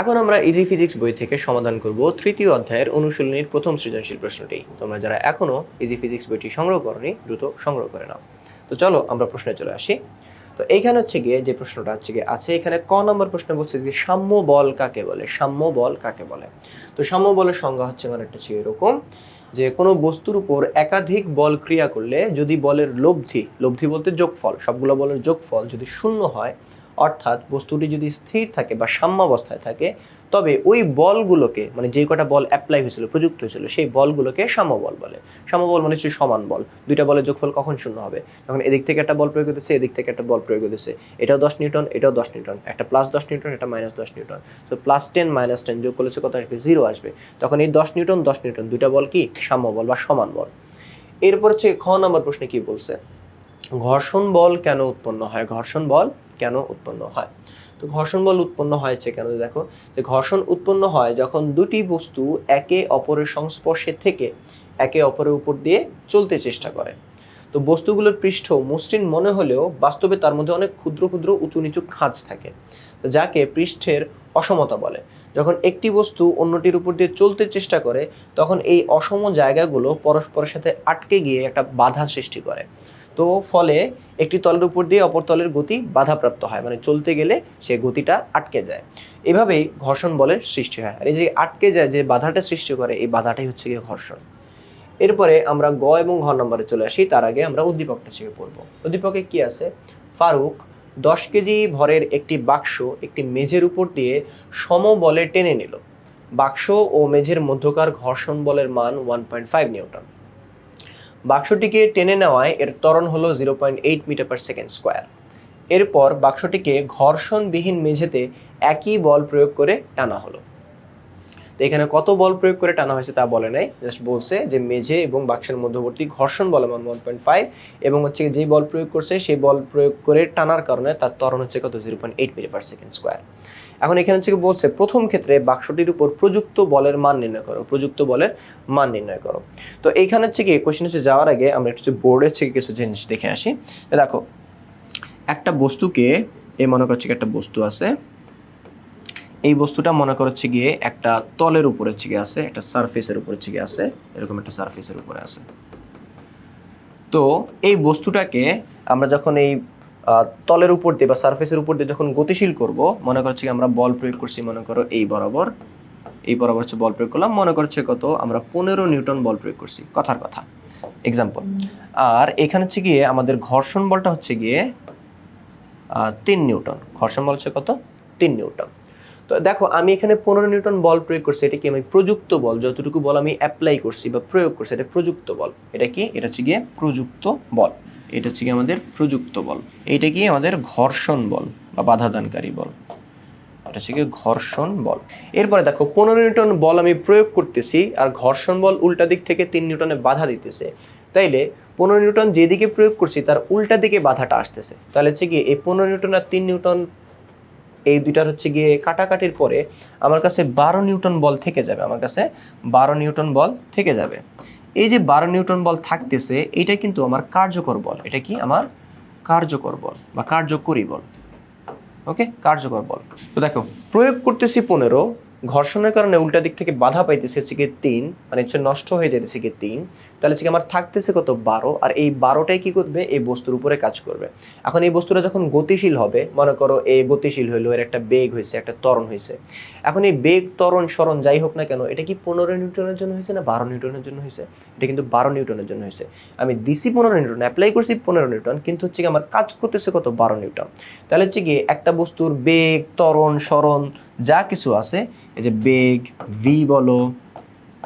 এখন আমরা easy physics বই থেকে সমাধান করব তৃতীয় অধ্যায়ের অনুশীলনীর প্রথম সৃজনশীল প্রশ্নটি। তোমরা যারা এখনও ইজি ফিজিক্স বইটি সংগ্রহ করনি, দ্রুত সংগ্রহ করে নাও। তো চলো আমরা প্রশ্নে চলে আসি। তো এইখানে হচ্ছে গিয়ে যে প্রশ্নটা হচ্ছে গিয়ে আছে, এখানে ক নম্বর প্রশ্ন বলছে যে সাম্য বল কাকে বলে? সাম্য বল কাকে বলে? তো সাম্য বলের সংজ্ঞা হচ্ছে মানে একটা হচ্ছে এরকম যে কোনো বস্তুর উপর একাধিক বল ক্রিয়া করলে যদি বলের লব্ধি লব্ধি বলতে যোগফল, সবগুলো বলের যোগফল যদি শূন্য হয় অর্থাৎ বস্তুটি যদি স্থির থাকে বা সাম্যাবস্থায় থাকে, তবে ওই বলগুলোকে মানে যে কটা বল অ্যাপ্লাই হয়েছিল, প্রযুক্ত হয়েছিল, সেই বলগুলোকে সাম্যবল বলে। সাম্যবল মানে হচ্ছে সমান বল। দুইটা বলের যোগফল কখন শূন্য হবে? যখন এদিক থেকে একটা বল প্রয়োগ হতেছে, এদিক থেকে একটা বল প্রয়োগ হতেছে। এটাও দশ নিউটন, এটাও দশ নিউটন। একটা প্লাস দশ নিউটন, এটা মাইনাস দশ newton. So plus ten minus ten যোগ করলে কত আসবে? জিরো আসবে। তখন এই দশ নিউটন দশ নিউটন, দুইটা বল কি? সাম্যবল বা সমান বল। এরপর হচ্ছে খ নম্বর প্রশ্নে কি বলছে? ঘর্ষণ বল কেন উৎপন্ন হয়? ঘর্ষণ বল কেন উৎপন্ন হয়? তো ঘর্ষণ বল উৎপন্ন হয়েছে কেন? দেখো, যে ঘর্ষণ উৎপন্ন হয় যখন দুটি বস্তু একে অপরের সংস্পর্শে থেকে একে অপরের উপর দিয়ে চলতে চেষ্টা করে। তো বস্তুগুলোর পৃষ্ঠ মসৃণ মনে হলেও বাস্তবে তার মধ্যে অনেক ক্ষুদ্র ক্ষুদ্র উঁচু নিচু খাঁজ থাকে, যাকে পৃষ্ঠের অসমতা বলে। যখন একটি বস্তু অন্যটির উপর দিয়ে চলতে চেষ্টা করে, তখন এই অসম জায়গাগুলো পরস্পরের সাথে আটকে গিয়ে একটা বাধা সৃষ্টি করে। তো ফলে একটি তলের উপর দিয়ে অপর তলের গতি বাধাপ্রাপ্ত হয় মানে চলতে গেলে সে গতিটা আটকে যায়। এভাবেই ঘর্ষণ বলের সৃষ্টি হয়। আর এই যে আটকে যায়, যে বাধাটা সৃষ্টি করে, এই বাধাটাই হচ্ছে গিয়ে ঘর্ষণ। এরপরে আমরা গ এবং ঘ নম্বরে চলে আসি, তার আগে আমরা উদ্দীপকটা থেকে পড়ব। উদ্দীপকে কি আছে? ফারুক দশ কেজি ভরের একটি বাক্স একটি মেঝের উপর দিয়ে সমবলে টেনে নিল। বাক্স ও মেঝের মধ্যকার ঘর্ষণ বলের মান ওয়ান পয়েন্ট ফাইভ নিউটন। বাক্সটিকে টেনে নেওয়ায় এর ত্বরণ হলো zero point eight metre per second square এরপর বাক্সটিকে ঘর্ষণবিহীন মেঝেতে একই বল প্রয়োগ করে টানা হলো। তো এখানে কত বল প্রয়োগ করে টানা হয়েছে তা বলে নাই। জাস্ট বলছে যে মেঝে এবং বাক্সের মধ্যবর্তী ঘর্ষণ বল মান ওয়ান পয়েন্ট ফাইভ এবং হচ্ছে যে বল প্রয়োগ করছে সেই বল প্রয়োগ করে টানার কারণে তার ত্বরণ হচ্ছে কত? Zero point eight metre per second square এখন এখানে হচ্ছে বলছে, প্রথম ক্ষেত্রে বাক্সটির উপর প্রযুক্ত বলের মান নির্ণয় করো, প্রযুক্ত বলের মান নির্ণয় করো। তো এইখানে হচ্ছে কি কোশ্চেন হচ্ছে যাওয়ার আগে আমরা একটু বোর্ডের থেকে কিছু জিনিস দেখে আসি। দেখো, একটা বস্তুকে এই মনে করছে একটা বস্তু আছে এই বস্তুটা মনে করছে গিয়ে একটা তলের উপরে হচ্ছে আছে, একটা সারফেসের উপরে হচ্ছে আছে, এরকম একটা সারফেসের উপরে আছে। তো এই বস্তুটাকে আমরা যখন এই তলের উপর দিয়ে বা সারফেসের উপর দিয়ে যখন গতিশীল করব, মনে করছি আমরা বল প্রয়োগ করছি মনে করো এই বরাবর। এই বরাবর হচ্ছে বল প্রয়োগ করলাম, মনে করছে কত? আমরা পনেরো নিউটন বল প্রয়োগ করছি, কথার কথা। এক্সাম্পল আর এখানে হচ্ছে গিয়ে আমাদের ঘর্ষণ বলটা হচ্ছে গিয়ে তিন নিউটন। ঘর্ষণ বল হচ্ছে কত? তিন নিউটন। তো দেখো, আমি এখানে পনেরো নিউটন বল প্রয়োগ করছি, এটা কি আমি প্রযুক্ত বল? যতটুকু বল আমি অ্যাপ্লাই করছি বা প্রয়োগ করছি, এটা প্রযুক্ত বল। এটা কি? এটা হচ্ছে গিয়ে প্রযুক্ত বল। এটা হচ্ছে গিয়ে আমাদের প্রযুক্ত বল। এইটা কি? আমাদের ঘর্ষণ বল বা বাধাদানকারী বল। এটা হচ্ছে গিয়ে ঘর্ষণ বল। এরপরে দেখো, পনেরো নিউটন বল আমি প্রয়োগ করতেছি আর ঘর্ষণ বল উল্টা দিক থেকে তিন নিউটনে বাধা দিতেছে। তাইলে পনেরো নিউটন যেদিকে প্রয়োগ করছি, তার উল্টা দিকে বাধাটা আসতেছে। তাহলে হচ্ছে কি এই পনেরো নিউটন আর তিন নিউটন এই দুইটার হচ্ছে গিয়ে কাটাকাটির পরে আমার কাছে বারো নিউটন বল থেকে যাবে, আমার কাছে বারো নিউটন বল থেকে যাবে। এই যে বারো নিউটন বল থাকতেছে, এটা কিন্তু আমার কার্যকর বল। এটা কি? আমার কার্যকর বল বা কার্যকরী বল। ওকে? কার্যকর বল। তো দেখো, প্রয়োগ করতেছি পনেরো ঘর্ষণের কারণে উল্টা দিক থেকে বাধা পাইতেছে গিয়ে তিন মানে হচ্ছে নষ্ট হয়ে যেতেছে গিয়ে তিন। তাহলে হচ্ছে কি আমার থাকতেছে কত বারো, আর এই বারোটাই কি করবে? এই বস্তুর উপরে কাজ করবে। এখন এই বস্তুটা যখন গতিশীল হবে, মনে করো এ গতিশীল হইল, এর একটা বেগ হয়েছে একটা ত্বরণ হয়েছে এখন এই বেগ, ত্বরণ সরণ যাই হোক না কেন, এটা কি পনেরো নিউটনের জন্য হয়েছে না বারো নিউটনের জন্য হয়েছে এটা কিন্তু বারো নিউটনের জন্য হয়েছে আমি দিছি পনেরো নিউটন, অ্যাপ্লাই করছি পনেরো নিউটন, কিন্তু হচ্ছে কি আমার কাজ করতেছে কত বারো নিউটন। তাহলে হচ্ছে কি একটা বস্তুর বেগ, ত্বরণ সরণ যা কিছু আছে, এই যে বেগ ভি বলো,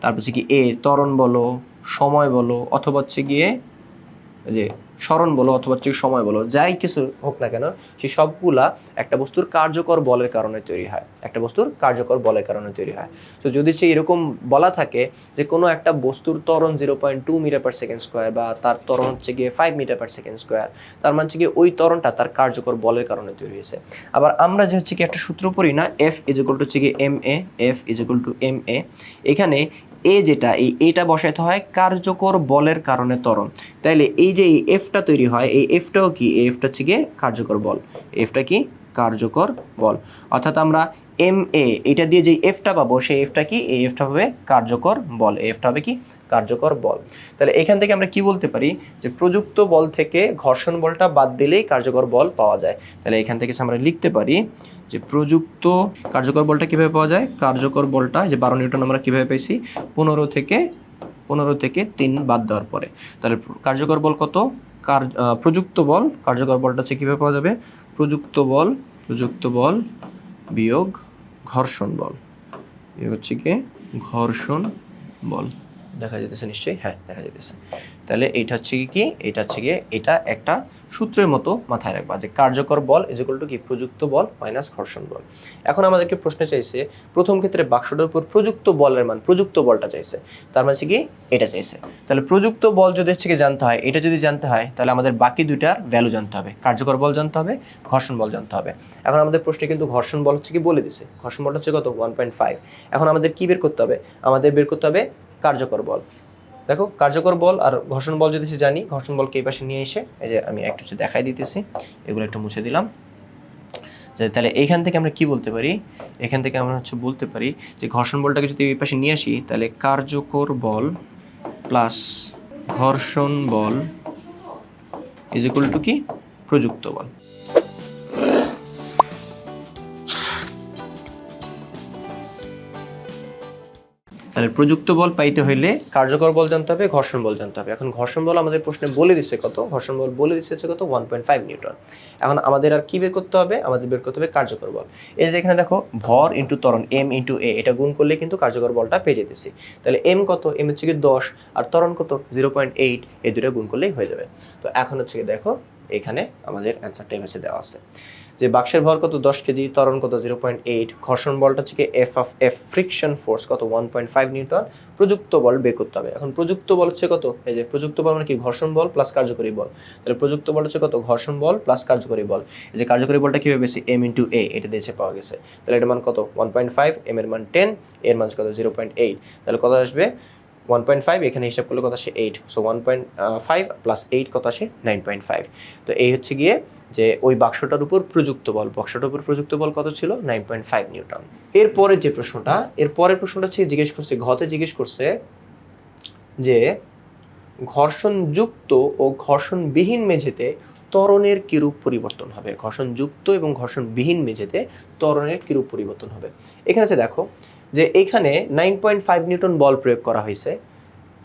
তারপর হচ্ছে কি এ তরণ বলো, সময় বলো, অথবা হচ্ছে গিয়ে যে স্মরণ বলো অথবা হচ্ছে সময় বলো, যাই কিছু হোক না কেন সেই সবগুলা একটা বস্তুর কার্যকর বলের কারণে তৈরি হয়। একটা বস্তুর কার্যকর বলের কারণে তৈরি হয়। তো যদি সে এরকম বলা থাকে যে কোনো একটা বস্তুর ত্বরণ zero point two metre per second square বা তার ত্বরণ হচ্ছে গিয়ে five metre per second square তার মানে হচ্ছে গিয়ে ওই ত্বরণটা তার কার্যকর বলের কারণে তৈরি হয়েছে। আবার আমরা যে হচ্ছে কি একটা সূত্র পড়ি না এফ ইজ টু হচ্ছে গিয়ে M A F is to M A এখানে এ যেটা, এই এটা বসাইতে হয় কার্যকর বলের কারণে ত্বরণ। তাইলে এই যে এই এফটা তৈরি হয়, এই এফটাও কি? এই এফটা হচ্ছে গিয়ে কার্যকর বল। এফটা কি? কার্যকর বল। অর্থাৎ আমরা এম এ এটা দিয়ে যে এফটা পাবো, সেই এফটা কি? এই এফটা হবে কার্যকর বল। এফটা হবে কি? কার্যকর বল। তাহলে এখান থেকে আমরা কি বলতে পারি? যে প্রযুক্ত বল থেকে ঘর্ষণ বলটা বাদ দিলেই কার্যকর বল পাওয়া যায়। তাহলে এখান থেকে আমরা লিখতে পারি যে প্রযুক্ত কার্যকর বলটা কীভাবে পাওয়া যায়? কার্যকর বলটা যে বারো নিউটন আমরা কীভাবে পাইছি পনেরো থেকে পনেরো থেকে তিন বাদ দেওয়ার পরে। তাহলে কার্যকর বল কত? কার প্রযুক্ত বল, কার্যকর বলটা হচ্ছে কীভাবে পাওয়া যাবে? প্রযুক্ত বল প্রযুক্ত বল বিয়োগ ঘর্ষণ বল। এ হচ্ছে কি? ঘর্ষণ বল। দেখা যেতেছে নিশ্চয়ই? হ্যাঁ দেখা যেতেছে তাহলে এইটা হচ্ছে কি এটা হচ্ছে গিয়ে এটা একটা সূত্রের মতো মাথায় রাখবা যে কার্যকর বল ইজ টু কি? প্রযুক্ত বল মাইনাস ঘর্ষণ বল। এখন আমাদেরকে প্রশ্ন চাইছে, প্রথম ক্ষেত্রে বাক্সটার উপর প্রযুক্ত বলের মান, প্রযুক্ত বলটা চাইছে। তার মানে কি? এটা চাইছে। তাহলে প্রযুক্ত বল যদি হচ্ছে কি জানতে হয়, এটা যদি জানতে হয়, তাহলে আমাদের বাকি দুইটার ভ্যালু জানতে হবে। কার্যকর বল জানতে হবে, ঘর্ষণ বল জানতে হবে। এখন আমাদের প্রশ্নে কিন্তু ঘর্ষণ বল হচ্ছে কি বলে দিছে। ঘর্ষণ বলটা হচ্ছে কত? ওয়ান পয়েন্ট ফাইভ এখন আমাদের কি বের করতে হবে? আমাদের বের করতে হবে কার্যকর বল। দেখো, কার্যকর বল আর ঘর্ষণ বল যদি জানি, ঘর্ষণ বলকে এই পাশে নিয়ে এসে, এই যে আমি একটু দেখাই দিতেছি, এগুলো একটু মুছে দিলাম। যে তাহলে এইখান থেকে আমরা কি বলতে পারি? এখান থেকে আমরা হচ্ছে বলতে পারি যে ঘর্ষণ বলটাকে যদি এই পাশে নিয়ে আসি, তাহলে কার্যকর বল প্লাস ঘর্ষণ বল ইজ ইকুয়াল টু কি? প্রযুক্ত বল। তাহলে প্রযুক্ত বল পাইতে হইলে কার্যকর বল জানতে হবে, ঘর্ষণ বল জানতে হবে। এখন ঘর্ষণ বল আমাদের প্রশ্নে বলে দিচ্ছে কত? ঘর্ষণ বল বলে দিচ্ছে হচ্ছে কত? One point five newton. এখন আমাদের আর কি বের করতে হবে? আমাদের বের করতে হবে কার্যকর বল। এই যে এখানে দেখো, ভর ইন্টু ত্বরণ এম ইন্টু এ এটা গুণ করলে কিন্তু কার্যকর বলটা পেয়ে যেতেছি। তাহলে এম কত? এম হচ্ছে কি দশ, আর ত্বরণ কত? জিরো পয়েন্ট এইট এই দুটো গুণ করলেই হয়ে যাবে। তো এখন হচ্ছে কি দেখো, এখানে আমাদের অ্যান্সারটা হচ্ছে দেওয়া আছে। যে বাক্সের ভর কত? দশ কেজি, ত্বরণ কত? জিরো পয়েন্ট এইট ঘর্ষণ বলটা হচ্ছে F of F friction force কত? One point five newton. প্রযুক্ত বল বের করতে হবে। এখন প্রযুক্ত বল হচ্ছে কত? এই যে প্রযুক্ত বল মানে কি? ঘর্ষণ বল প্লাস কার্যকরী বল। তাহলে প্রযুক্ত বল হচ্ছে কত? ঘর্ষণ বল প্লাস কার্যকরী বল। এই যে কার্যকরী বলটা কীভাবে বেশি? এম ইন্টু এ এটা দিয়েছে পাওয়া গেছে। তাহলে এটার মান কত? ওয়ান পয়েন্ট ফাইভ এম এর মান টেন এর মান কত? জিরো পয়েন্ট এইট তাহলে কত আসবে? ওয়ান পয়েন্ট ফাইভ এখানে হিসাব করলে কত আসে? Eight so one point five plus eight কত আসে? নাইন পয়েন্ট ফাইভ তো এই হচ্ছে গিয়ে যে ওই বাক্সটার উপর প্রযুক্ত বল, বাক্সটার উপর প্রযুক্ত বল কত ছিল? Nine point five newton. এরপরের যে প্রশ্নটা এর পরের প্রশ্নটা হচ্ছে, জিজ্ঞেস করছে, ঘতে জিজ্ঞেস করছে যে, ঘর্ষণযুক্ত ও ঘর্ষণবিহীন মেঝেতে ত্বরণের কিরূপ পরিবর্তন হবে? ঘর্ষণযুক্ত এবং ঘর্ষণবিহীন মেঝেতে ত্বরণের কিরূপ পরিবর্তন হবে? এখানে আছে দেখো, যে এখানে নাইন পয়েন্ট ফাইভ নিউটন বল প্রয়োগ করা হয়েছে,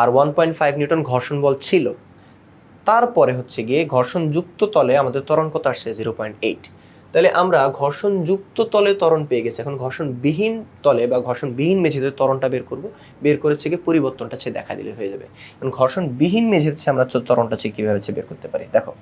আর ওয়ান পয়েন্ট ফাইভ নিউটন ঘর্ষণ বল ছিল। তারপরে হচ্ছে গিয়ে ঘর্ষণযুক্ত তলে আমাদের তরঙ্গতা আসছে? জিরো পয়েন্ট এইট তাহলে আমরা ঘর্ষণযুক্ত তলে ত্বরণ পেয়ে গেছি। এখন ঘর্ষণবিহীন তলে বা ঘর্ষণবিহীন মেঝেতে ত্বরণটা বের করব। বের করে গিয়ে পরিবর্তনটা সে দেখা দিলে হয়ে যাবে। এখন ঘর্ষণবিহীন মেঝেতে আমরা ত্বরণটা হচ্ছে কীভাবে হচ্ছে বের করতে পারি? দেখো,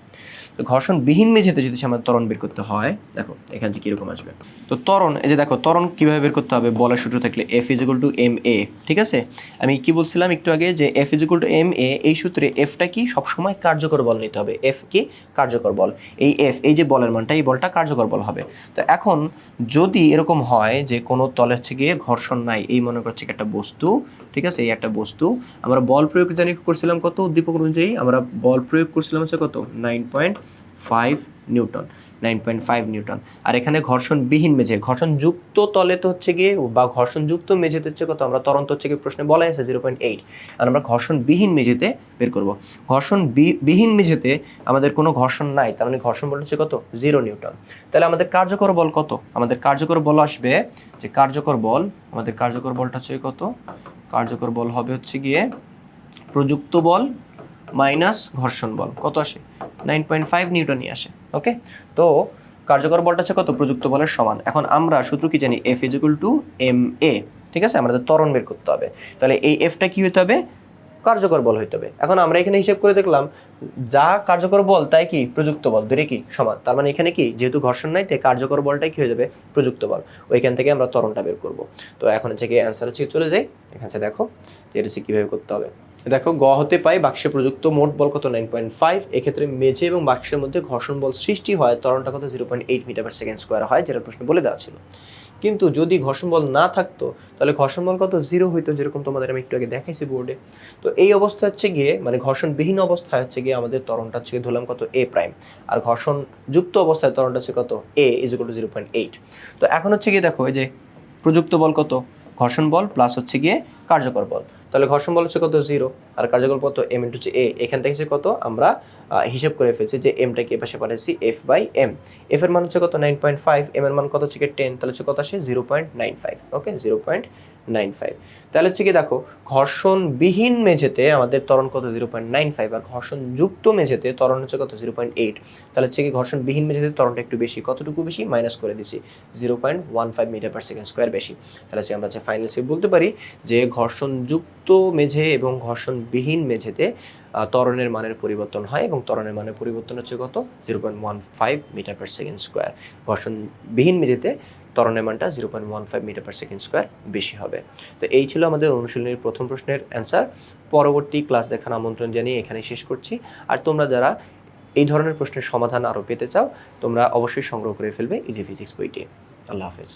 তো ঘর্ষণবিহীন মেঝেতে যদি হচ্ছে আমরা ত্বরণ বের করতে হয়, দেখো, এখানে যে কীরকম আসবে? তো ত্বরণ, এই যে দেখো, ত্বরণ কীভাবে বের করতে হবে? বলার সূত্র থাকলে F equal to m a ঠিক আছে? আমি কি বলছিলাম একটু আগে যে F equal to m a এই সূত্রে এফটা কি সবসময় কার্যকর বল নিতে হবে? এফ কি কার্যকর বল। এই এফ এই যে বলের মানটা, এই বলটা কার্যকর বল হবে। তো এখন যদি এরকম হয় যে কোনো তলে হচ্ছে গিয়ে ঘর্ষণ নাই, এই মনে করছে একটা বস্তু, ঠিক আছে? এই একটা বস্তু, আমরা বল প্রয়োগ জানি করছিলাম কত? উদ্দীপক অনুযায়ী আমরা বল প্রয়োগ করছিলাম হচ্ছে কত? Nine point five newton, nine point five newton. আর এখানে ঘর্ষণবিহীন মেঝে, ঘর্ষণযুক্ত তলে তো হচ্ছে গিয়ে বা ঘর্ষণযুক্ত মেঝেতে হচ্ছে কত আমরা তরন্ত হচ্ছে গিয়ে প্রশ্নে বলা আছে জিরো পয়েন্ট এইট আর আমরা ঘর্ষণবিহীন মেঝেতে বের করব। ঘর্ষণ বিহীন মেঝেতে আমাদের কোনো ঘর্ষণ নাই, তার মানে ঘর্ষণ বল হচ্ছে কত? Zero newton. তাহলে আমাদের কার্যকর বল কত? আমাদের কার্যকর বল আসবে, যে কার্যকর বল, আমাদের কার্যকর বলটা হচ্ছে কত? কার্যকর বল হবে হচ্ছে গিয়ে প্রযুক্ত বল মাইনাস ঘর্ষণ বল। কত আসে? নাইন পয়েন্ট ফাইভ নিউটনই আসে। ওকে তো কার্যকর বলটা হচ্ছে কত? প্রযুক্ত বলের সমান। এখন আমরা সূত্র কি জানি? F equal to m a ঠিক আছে? আমাদের ত্বরণ বের করতে হবে। তাহলে এই এফটা কি হতে হবে? কার্যকর বল হইতে হবে। এখন আমরা এখানে হিসাব করে দেখলাম, যা কার্যকর বল, তাই কি? প্রযুক্ত বল। দুটো কি? সমান। তার মানে এখানে কি? যেহেতু ঘর্ষণ নাই, তাই কার্যকর বলটাই কি হয়ে যাবে? প্রযুক্ত বল। ওইখান থেকে আমরা ত্বরণটা বের করব। তো এখন হচ্ছে কি অ্যান্সার হচ্ছে চলে যাই। এখানে দেখো যে এটা কীভাবে করতে হবে। দেখো, গ হতে পাই বাক্সে প্রযুক্ত মোট বল কত? নাইন পয়েন্ট ফাইভ এক্ষেত্রে মেঝে এবং বাক্সের মধ্যে ঘর্ষণ বল সৃষ্টি হয় তরণটা কত? Zero point eight metre per second square হয়, যেটা প্রশ্ন বলে দেওয়া ছিল। কিন্তু যদি ঘর্ষণ বল না থাকতো, তাহলে ঘর্ষণ বল কত? জিরো হইতো, যেরকম তোমাদের আমি একটু আগে দেখাইছি বোর্ডে। তো এই অবস্থা হচ্ছে গিয়ে মানে ঘর্ষণবিহীন অবস্থায় হচ্ছে গিয়ে আমাদের তরণটা হচ্ছে ধরলাম কত? এ প্রাইম আর ঘর্ষণ যুক্ত অবস্থায় তরণটা হচ্ছে কত? A is to zero point eight তো এখন হচ্ছে গিয়ে দেখো, এই যে প্রযুক্ত বল কত? ঘর্ষণ বল প্লাস হচ্ছে গিয়ে কার্যকর বল। তাহলে ঘর্ষণ বল হচ্ছে কত? জিরো আর কার্যকর কত এম ইন্টু এ এখান থেকে কত? আমরা হিসেব করে ফেলছি যে এমটাকে এপাশে পাঠাচ্ছি এফ বাই এম এফ এর মান হচ্ছে কত? নাইন পয়েন্ট ফাইভ এম এর মান কত হচ্ছে টেন তাহলে হচ্ছে কত আসে? Zero point nine five okay zero point nine five. তাহলে হচ্ছে কি, দেখো, ঘর্ষণবিহীন মেঝেতে আমাদের ত্বরণ কত? Zero point nine five. আর ঘর্ষণযুক্ত মেঝেতে ত্বরণ হচ্ছে কত? Zero point eight. তাহলে হচ্ছে কি, ঘর্ষণবিহীন মেঝেতে ত্বরণটা একটু বেশি। কতটুকু বেশি? মাইনাস করে দিচ্ছি। Zero point one five metre per second square বেশি। তাহলে হচ্ছে আমরা যে ফাইনাল বলতে পারি যে ঘর্ষণযুক্ত মেঝে এবং ঘর্ষণবিহীন মেঝেতে ত্বরণের মানের পরিবর্তন হয় এবং ত্বরণের মানের পরিবর্তন হচ্ছে কত? Zero point one five metre per second square. ঘর্ষণবিহীন মেঝেতে ত্বরণের মানটা zero point one five metre per second square বেশি হবে। তো এই ছিল আমাদের অনুশীলনীর প্রথম প্রশ্নের অ্যান্সার পরবর্তী ক্লাস দেখার আমন্ত্রণ জানিয়ে এখানে শেষ করছি। আর তোমরা যারা এই ধরনের প্রশ্নের সমাধান আরও পেতে চাও, তোমরা অবশ্যই সংগ্রহ করে ফেলবে ইজি ফিজিক্স বইটি। আল্লাহ হাফেজ।